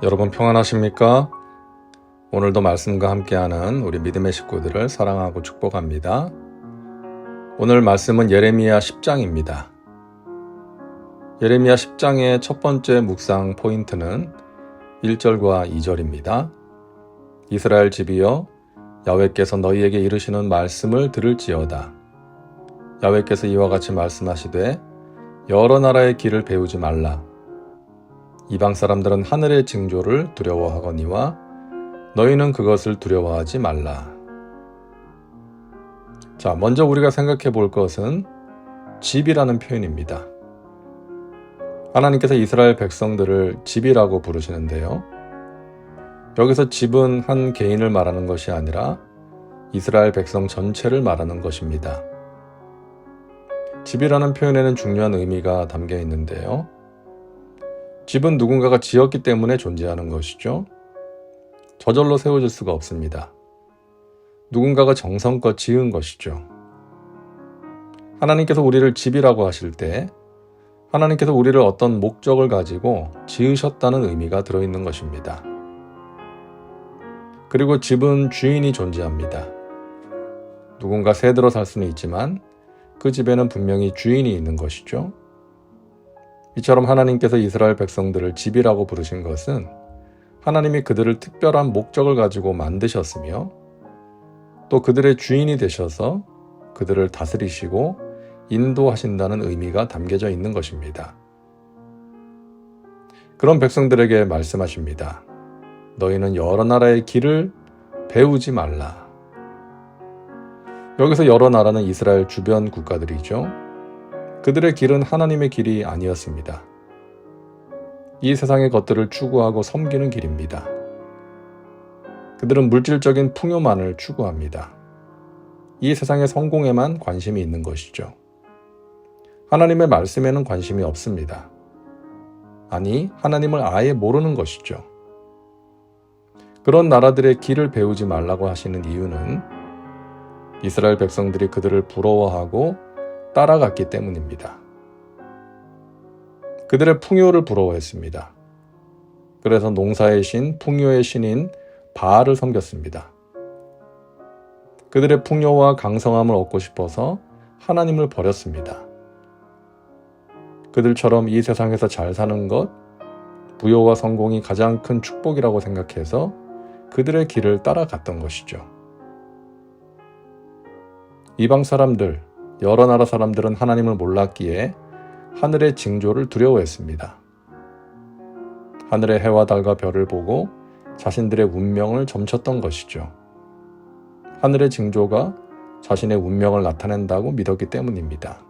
여러분 평안하십니까? 오늘도 말씀과 함께하는 우리 믿음의 식구들을 사랑하고 축복합니다. 오늘 말씀은 예레미야 10장입니다. 예레미야 10장의 첫 번째 묵상 포인트는 1절과 2절입니다. 이스라엘 집이여 야외께서 너희에게 이르시는 말씀을 들을지어다. 야외께서 이와 같이 말씀하시되 여러 나라의 길을 배우지 말라. 이방 사람들은 하늘의 징조를 두려워하거니와 너희는 그것을 두려워하지 말라. 자, 먼저 우리가 생각해 볼 것은 집이라는 표현입니다. 하나님께서 이스라엘 백성들을 집이라고 부르시는데요. 여기서 집은 한 개인을 말하는 것이 아니라 이스라엘 백성 전체를 말하는 것입니다. 집이라는 표현에는 중요한 의미가 담겨 있는데요. 집은 누군가가 지었기 때문에 존재하는 것이죠. 저절로 세워질 수가 없습니다. 누군가가 정성껏 지은 것이죠. 하나님께서 우리를 집이라고 하실 때 하나님께서 우리를 어떤 목적을 가지고 지으셨다는 의미가 들어있는 것입니다. 그리고 집은 주인이 존재합니다. 누군가 새들어 살 수는 있지만 그 집에는 분명히 주인이 있는 것이죠. 이처럼 하나님께서 이스라엘 백성들을 집이라고 부르신 것은 하나님이 그들을 특별한 목적을 가지고 만드셨으며 또 그들의 주인이 되셔서 그들을 다스리시고 인도하신다는 의미가 담겨져 있는 것입니다. 그런 백성들에게 말씀하십니다. 너희는 여러 나라의 길을 배우지 말라. 여기서 여러 나라는 이스라엘 주변 국가들이죠. 그들의 길은 하나님의 길이 아니었습니다. 이 세상의 것들을 추구하고 섬기는 길입니다. 그들은 물질적인 풍요만을 추구합니다. 이 세상의 성공에만 관심이 있는 것이죠. 하나님의 말씀에는 관심이 없습니다. 아니, 하나님을 아예 모르는 것이죠. 그런 나라들의 길을 배우지 말라고 하시는 이유는 이스라엘 백성들이 그들을 부러워하고 따라갔기 때문입니다. 그들의 풍요를 부러워했습니다. 그래서 농사의 신, 풍요의 신인 바알을 섬겼습니다. 그들의 풍요와 강성함을 얻고 싶어서 하나님을 버렸습니다. 그들처럼 이 세상에서 잘 사는 것, 부여와 성공이 가장 큰 축복이라고 생각해서 그들의 길을 따라갔던 것이죠. 이방 사람들, 여러 나라 사람들은 하나님을 몰랐기에 하늘의 징조를 두려워했습니다. 하늘의 해와 달과 별을 보고 자신들의 운명을 점쳤던 것이죠. 하늘의 징조가 자신의 운명을 나타낸다고 믿었기 때문입니다.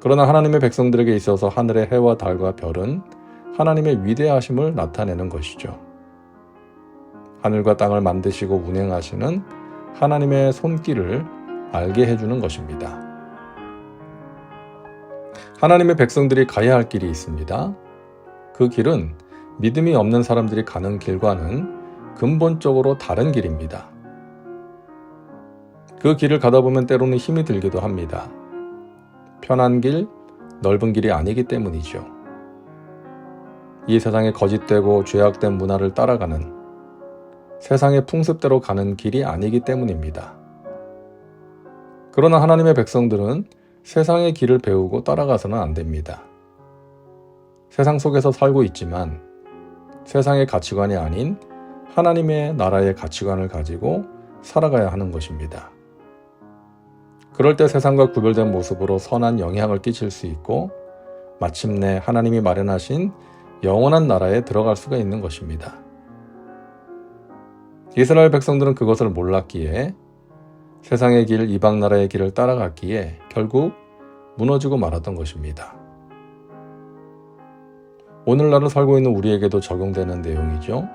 그러나 하나님의 백성들에게 있어서 하늘의 해와 달과 별은 하나님의 위대하심을 나타내는 것이죠. 하늘과 땅을 만드시고 운행하시는 하나님의 손길을 알게 해주는 것입니다. 하나님의 백성들이 가야 할 길이 있습니다. 그 길은 믿음이 없는 사람들이 가는 길과는 근본적으로 다른 길입니다. 그 길을 가다 보면 때로는 힘이 들기도 합니다. 편한 길, 넓은 길이 아니기 때문이죠. 이 세상에 거짓되고 죄악된 문화를 따라가는 세상의 풍습대로 가는 길이 아니기 때문입니다. 그러나 하나님의 백성들은 세상의 길을 배우고 따라가서는 안 됩니다. 세상 속에서 살고 있지만 세상의 가치관이 아닌 하나님의 나라의 가치관을 가지고 살아가야 하는 것입니다. 그럴 때 세상과 구별된 모습으로 선한 영향을 끼칠 수 있고 마침내 하나님이 마련하신 영원한 나라에 들어갈 수가 있는 것입니다. 이스라엘 백성들은 그것을 몰랐기에 세상의 길, 이방 나라의 길을 따라갔기에 결국 무너지고 말았던 것입니다. 오늘날을 살고 있는 우리에게도 적용되는 내용이죠.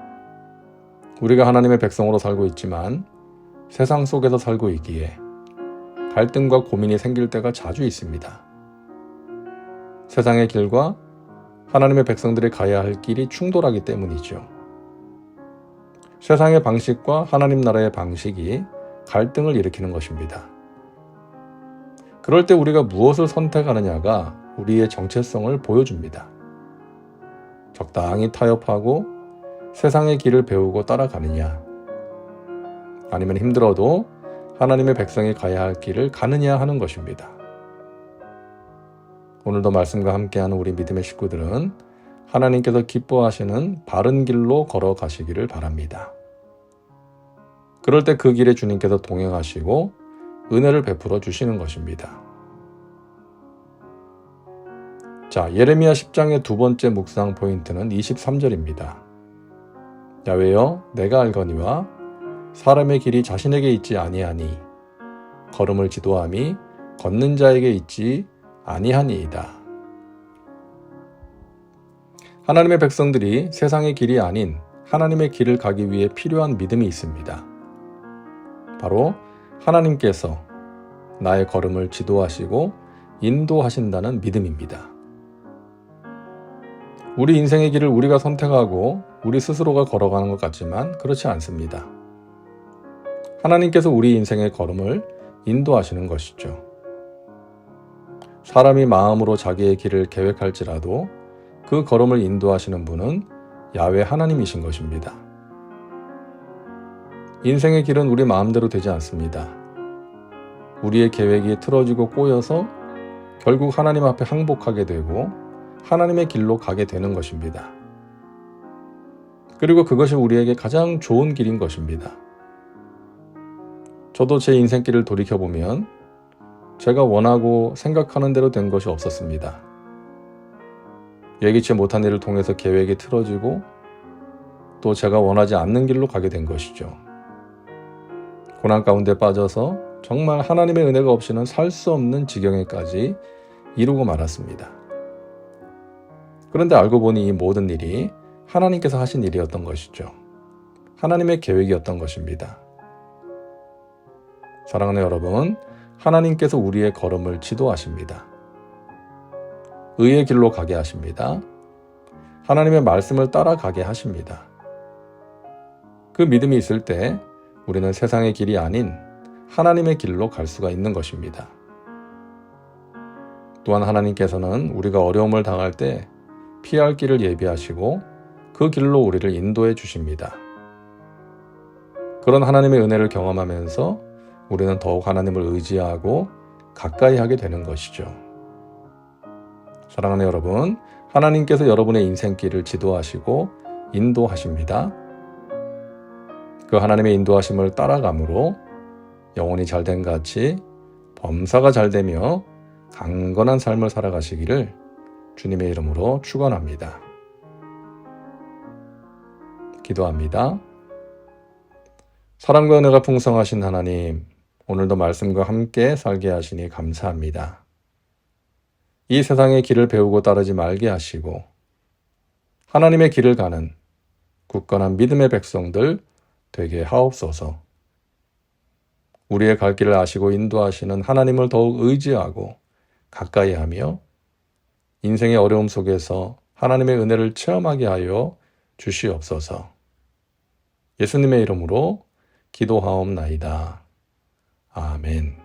우리가 하나님의 백성으로 살고 있지만 세상 속에서 살고 있기에 갈등과 고민이 생길 때가 자주 있습니다. 세상의 길과 하나님의 백성들이 가야 할 길이 충돌하기 때문이죠. 세상의 방식과 하나님 나라의 방식이 갈등을 일으키는 것입니다. 그럴 때 우리가 무엇을 선택하느냐가 우리의 정체성을 보여줍니다. 적당히 타협하고 세상의 길을 배우고 따라가느냐, 아니면 힘들어도 하나님의 백성이 가야 할 길을 가느냐 하는 것입니다. 오늘도 말씀과 함께하는 우리 믿음의 식구들은 하나님께서 기뻐하시는 바른 길로 걸어가시기를 바랍니다. 그럴 때 그 길에 주님께서 동행하시고 은혜를 베풀어 주시는 것입니다. 자, 예레미야 10장의 두 번째 묵상 포인트는 23절입니다. 야외여 내가 알거니와 사람의 길이 자신에게 있지 아니하니 걸음을 지도함이 걷는 자에게 있지 아니하니이다. 하나님의 백성들이 세상의 길이 아닌 하나님의 길을 가기 위해 필요한 믿음이 있습니다. 바로 하나님께서 나의 걸음을 지도하시고 인도하신다는 믿음입니다. 우리 인생의 길을 우리가 선택하고 우리 스스로가 걸어가는 것 같지만 그렇지 않습니다. 하나님께서 우리 인생의 걸음을 인도하시는 것이죠. 사람이 마음으로 자기의 길을 계획할지라도 그 걸음을 인도하시는 분은 야외 하나님이신 것입니다. 인생의 길은 우리 마음대로 되지 않습니다. 우리의 계획이 틀어지고 꼬여서 결국 하나님 앞에 항복하게 되고 하나님의 길로 가게 되는 것입니다. 그리고 그것이 우리에게 가장 좋은 길인 것입니다. 저도 제 인생길을 돌이켜보면 제가 원하고 생각하는 대로 된 것이 없었습니다. 예기치 못한 일을 통해서 계획이 틀어지고 또 제가 원하지 않는 길로 가게 된 것이죠. 고난 가운데 빠져서 정말 하나님의 은혜가 없이는 살 수 없는 지경에까지 이루고 말았습니다. 그런데 알고 보니 이 모든 일이 하나님께서 하신 일이었던 것이죠. 하나님의 계획이었던 것입니다. 사랑하는 여러분, 하나님께서 우리의 걸음을 지도하십니다. 의의 길로 가게 하십니다. 하나님의 말씀을 따라가게 하십니다. 그 믿음이 있을 때 우리는 세상의 길이 아닌 하나님의 길로 갈 수가 있는 것입니다. 또한 하나님께서는 우리가 어려움을 당할 때 피할 길을 예비하시고 그 길로 우리를 인도해 주십니다. 그런 하나님의 은혜를 경험하면서 우리는 더욱 하나님을 의지하고 가까이 하게 되는 것이죠. 사랑하는 여러분, 하나님께서 여러분의 인생길을 지도하시고 인도하십니다. 그 하나님의 인도하심을 따라감으로 영혼이 잘된 같이 범사가 잘 되며 강건한 삶을 살아가시기를 주님의 이름으로 축원합니다. 기도합니다. 사랑과 은혜가 풍성하신 하나님, 오늘도 말씀과 함께 살게 하시니 감사합니다. 이 세상의 길을 배우고 따르지 말게 하시고 하나님의 길을 가는 굳건한 믿음의 백성들 되게 하옵소서. 우리의 갈 길을 아시고 인도하시는 하나님을 더욱 의지하고 가까이 하며 인생의 어려움 속에서 하나님의 은혜를 체험하게 하여 주시옵소서. 예수님의 이름으로 기도하옵나이다. 아멘.